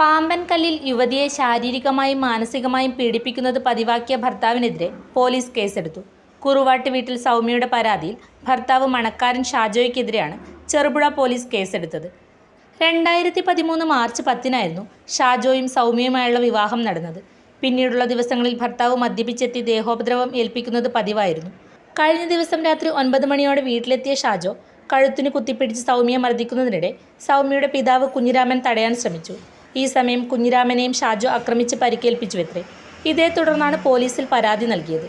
പാമ്പൻകല്ലിൽ യുവതിയെ ശാരീരികമായും മാനസികമായും പീഡിപ്പിക്കുന്നത് പതിവാക്കിയ ഭർത്താവിനെതിരെ പോലീസ് കേസെടുത്തു. കുറുവാട്ട് വീട്ടിൽ സൗമ്യയുടെ പരാതിയിൽ ഭർത്താവ് മണക്കാരൻ ഷാജോയ്ക്കെതിരെയാണ് ചെറുപുഴ പോലീസ് കേസെടുത്തത്. രണ്ടായിരത്തി പതിമൂന്ന് മാർച്ച് പത്തിനായിരുന്നു ഷാജോയും സൗമ്യയുമായുള്ള വിവാഹം നടന്നത്. പിന്നീടുള്ള ദിവസങ്ങളിൽ ഭർത്താവ് മദ്യപിച്ചെത്തി ദേഹോപദ്രവം ഏൽപ്പിക്കുന്നത് പതിവായിരുന്നു. കഴിഞ്ഞ ദിവസം രാത്രി ഒൻപത് മണിയോടെ വീട്ടിലെത്തിയ ഷാജോ കഴുത്തിന് കുത്തിപ്പിടിച്ച് സൗമ്യയെ മർദ്ദിക്കുന്നതിനിടെ സൗമ്യയുടെ പിതാവ് കുഞ്ഞിരാമൻ തടയാൻ ശ്രമിച്ചു. ഈ സമയം കുഞ്ഞിരാമനെയും ഷാജു ആക്രമിച്ച് പരിക്കേൽപ്പിച്ചു എത്രേ ഇതേ തുടർന്നാണ് പോലീസിൽ പരാതി നൽകിയത്.